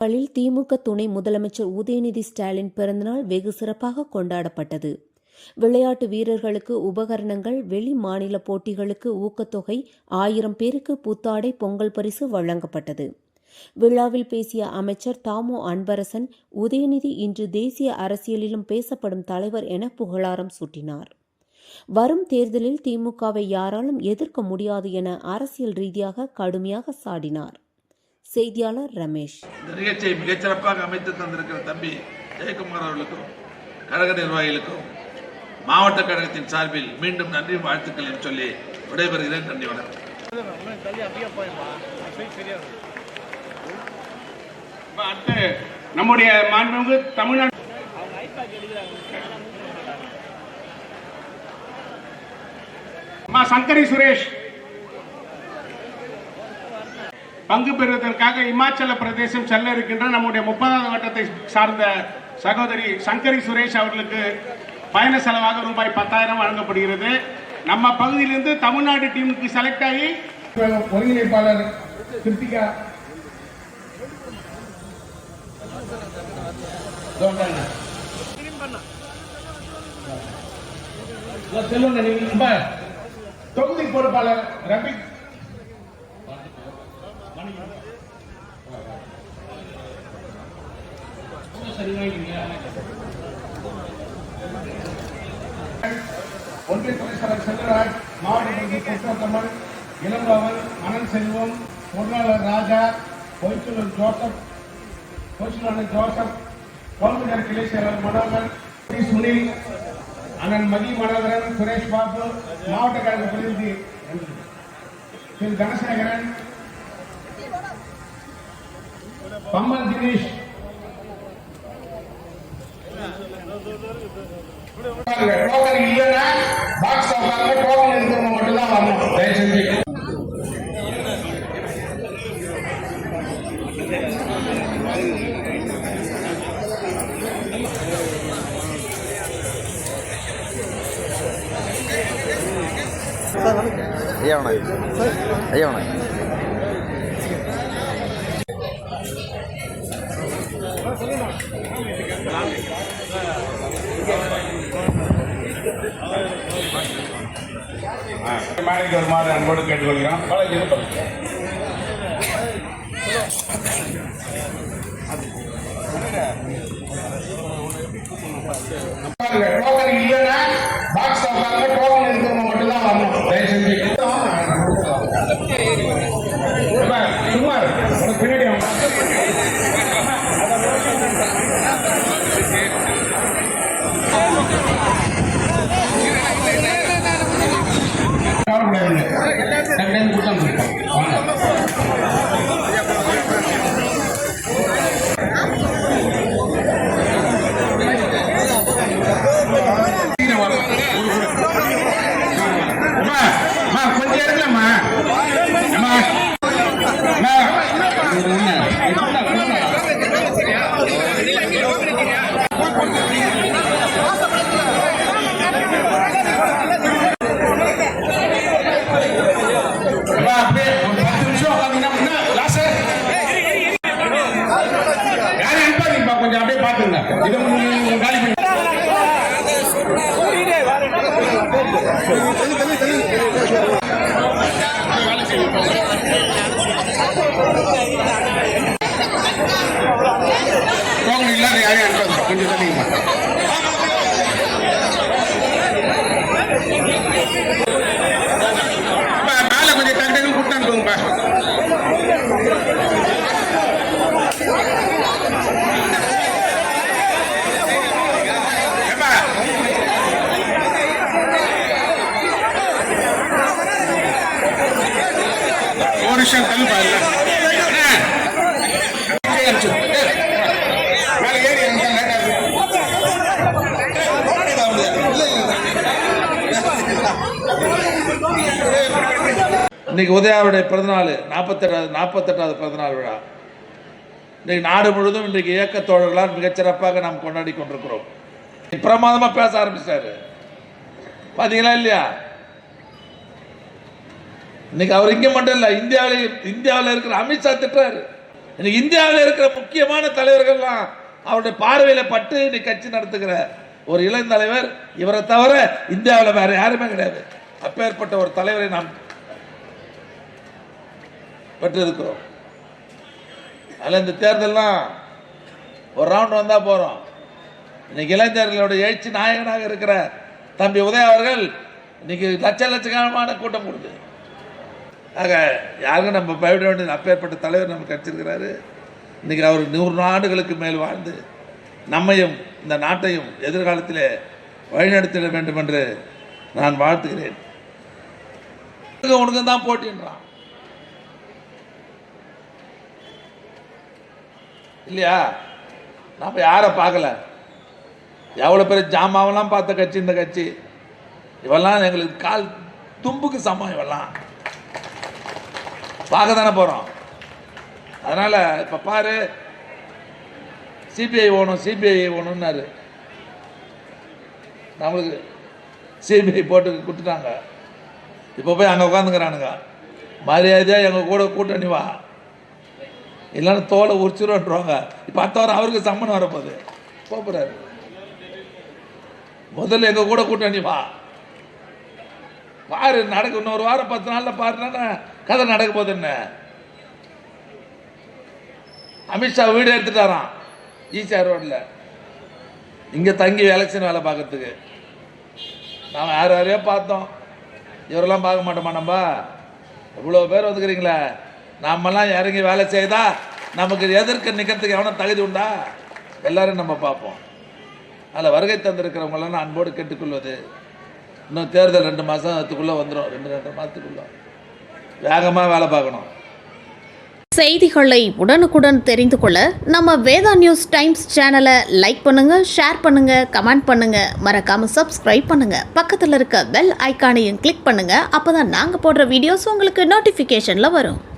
நாளில் திமுக துணை முதலமைச்சர் உதயநிதி ஸ்டாலின் பிறந்தநாள் வெகு சிறப்பாக கொண்டாடப்பட்டது. விளையாட்டு வீரர்களுக்கு உபகரணங்கள் வெளி மாநில போட்டிகளுக்கு ஊக்கத்தொகை ஆயிரம் பேருக்கு புத்தாடை பொங்கல் பரிசு வழங்கப்பட்டது. விழாவில் பேசிய அமைச்சர் தாமோ அன்பரசன் உதயநிதி இன்று தேசிய அரசியலிலும் பேசப்படும் தலைவர் என புகழாரம் சூட்டினார். வரும் தேர்தலில் திமுகவை யாராலும் எதிர்க்க முடியாது என அரசியல் ரீதியாக கடுமையாக சாடினார். செய்தியாளர் ரமேஷ். இந்த நிகழ்ச்சியை மிகச்சிறப்பாக அமைத்து தந்திருக்கிற தம்பி ஜெயக்குமார் அவர்களுக்கும் கழக நிர்வாகிகளுக்கும் மாவட்ட கழகத்தின் சார்பில் மீண்டும் நன்றி வாழ்த்துக்கள் சொல்லி விடைபெறுகிறேன். நன்றி வணக்கம். அடுத்து நம்முடைய மாண்புமிகு தமிழ்நாடு அம்மா சங்கரி சுரேஷ். பங்கு பெறுவதற்காக இமாச்சல பிரதேசம் செல்ல இருக்கின்ற நம்முடைய முப்பதாவது வட்டத்தை சார்ந்த சகோதரி சங்கரி சுரேஷ் அவர்களுக்கு பயண செலவாக ரூபாய் பத்தாயிரம் வழங்கப்படுகிறது. நம்ம பகுதியிலிருந்து தமிழ்நாடு டீமுக்கு செலக்ட் ஆகி ஒருங்கிணைப்பாளர் கிருத்திகா. சொல்லுங்க நீங்க ரொம்ப தொகுதி பொறுப்பாளர் ரபி ஒன்றிய துணைச்சலர் செல்வராஜ் மாவட்ட பிரதி இளம்பவன் அனந்த் செல்வம் பொருளாளர் ராஜா பொய்ச்சூர் ஜோசப் கோச்சிலான ஜோசப் கோல்குடர் கிளை செயலர் மனோகர் சுனில் அண்ணன் மதி மனோகரன் சுரேஷ் பாபு மாவட்ட கழக பிரதிநிதி திரு. தனசேகரன் பம்மல் தினேஷ் டோக்கன் இல்லைன்னா பாக்ஸ் உட்கார்ந்து டோக்கன் இருக்கிறவங்க மட்டும்தான் வரணும் ஐயா வணக்கம் ஐயா வணக்கம் மேடைக்கு வருமாறு அன்போடு கேட்டுக்கொள்கிறோம். இல்லைன்னா பாக்ஸ் டோக்கன் இருக்கிறவங்க மட்டும்தான் வரணும் தயவு செஞ்சு சும்மா பின்னாடி கவலைப்படாதீங்க. டக்குனு கூட்டம் கொஞ்சம் இருக்கலாமா அம்மா. அம்மா. இது என்ன? அம்மா, அப்படியே ஒரு பத்து நிமிஷம் உட்காந்தீங்கன்னா என்ன, லாஸு? யாரையும் அனுப்பாதீங்கப்பா, கொஞ்சம் அப்படியே பாத்துங்க இதை நீங்க காலி பண்ணி டோக்கன் இல்லாத யாரையும் அனுப்பாதீங்க கொஞ்சம் தள்ளிங்கப்பா அப்பா, மேல கொஞ்சம் டக்கு டக்குன்னு கூட்டு அனுப்புங்கப்பா ஏப்பா. ஒரு நிமிஷம் தள்ளு இன்னைக்கு உதயாவுடைய பிறந்தநாள் நாற்பத்தெட்டாவது நாற்பத்தெட்டாவது பிறந்தநாள் விழா. இன்னைக்கு நாடு முழுவதும் இன்றைக்கு இயக்க தோழர்களால் மிகச்சிறப்பாக நாம் கொண்டாடி கொண்டிருக்கிறோம். பிரமாதமா பேச ஆரம்பிச்சாரு. பார்த்தீங்களா இல்லையா? இன்னைக்கு அவர் இங்கே மட்டும் இல்லை இந்தியாவில இந்தியாவில் இருக்கிற அமித்ஷா திட்டுறாரு. இன்னைக்கு இந்தியாவில் இருக்கிற முக்கியமான தலைவர்கள்லாம் அவருடைய பார்வையில் பட்டு இன்னைக்கு கட்சி நடத்துகிற ஒரு இளந்தலைவர் இவரை தவிர இந்தியாவில் வேற யாருமே கிடையாது. அப்பேற்பட்ட ஒரு தலைவரை நாம் பெற்றிருக்கிறோம் அதில் இந்த தேர்தல்லாம் ஒரு ரவுண்ட் வந்தால் போகிறோம் இன்னைக்கு இளைஞர்களோட எழுச்சி நாயகனாக இருக்கிற தம்பி உதய அவர்கள் இன்னைக்கு லட்ச லட்சக்கணமான கூட்டம் கொடுது. ஆக யாருக்கும் நம்ம பயப்பட வேண்டியது அப்பேற்பட்ட தலைவர் நமக்கு கிடைச்சிருக்கிறாரு இன்னைக்கு அவர் நூறு நாடுகளுக்கு மேல் வாழ்ந்து நம்மையும் இந்த நாட்டையும் எதிர்காலத்திலே வழிநடத்திட வேண்டும் என்று நான் வாழ்த்துகிறேன். உனக்கு தான் போட்டின்றான். இல்லையா? நம்ம யாரை பார்க்கல? எவ்வளோ பெரிய ஜாமாவெல்லாம் பார்த்த கட்சி இந்த கட்சி. இவெல்லாம் எங்களுக்கு கால் தும்புக்கு சமம் இவெல்லாம். பார்க்க தானே போகிறோம் அதனால் இப்போ பாரு சிபிஐ ஓணும் சிபிஐ ஓணுன்னாரு நம்மளுக்கு சிபிஐ போட்டு கொடுத்துட்டாங்க. இப்போ போய் அங்கே உட்காந்துக்கிறானுங்க மரியாதையாக எங்கள் கூட கூட்டணி வா. இல்லைன்னா தோலை உரிச்சிருவாங்க இப்போ அடுத்த வாரம் அவருக்கு சம்மன் வரப்போகுது. போகிறாரு முதல்ல எங்கள் கூட கூட்டணி வா. பாரு நடக்க இன்னொரு வாரம் பத்து நாளில் பாருன்னா கதை நடக்க போகுது என்ன? அமித்ஷா வீடு எடுத்துட்டாராம் ஈசிஆர் ரோட்டில் இங்கே தங்கி எலெக்ஷன் வேலை பார்க்கறதுக்கு. நாம் யார் யாரையோ பார்த்தோம். இவரெல்லாம் பார்க்க மாட்டோமா நம்ம? இவ்வளோ பேர் வந்துக்கிறீங்களே நாமெல்லாம் இறங்கி வேலை செய்தா நமக்கு எதிர்க்க நிற்கிறதுக்கு எவனோ தகுதி உண்டா? எல்லாரும் நம்ம பார்ப்போம். அதில் வருகை தந்திருக்கிறவங்களாம் நான் அன்போடு கேட்டுக்கொள்வது இன்னும் தேர்தல் ரெண்டு மாதத்துக்குள்ளே வந்துடும் ரெண்டு ரெண்டு மாதத்துக்குள்ளே. வேகமாக வேலை பார்க்கணும். செய்திகளை உடனுக்குடன் தெரிந்து கொள்ள நம்ம வேதா நியூஸ் டைம்ஸ் சேனலை லைக் பண்ணுங்க ஷேர் பண்ணுங்க கமெண்ட் பண்ணுங்க. மறக்காம சப்ஸ்கிரைப் பண்ணுங்க. பக்கத்தில் இருக்க பெல் ஐக்கானையும் கிளிக் பண்ணுங்க. அப்பதான் நாங்கள் போடுற வீடியோஸ் உங்களுக்கு நோட்டிஃபிகேஷனில் வரும்.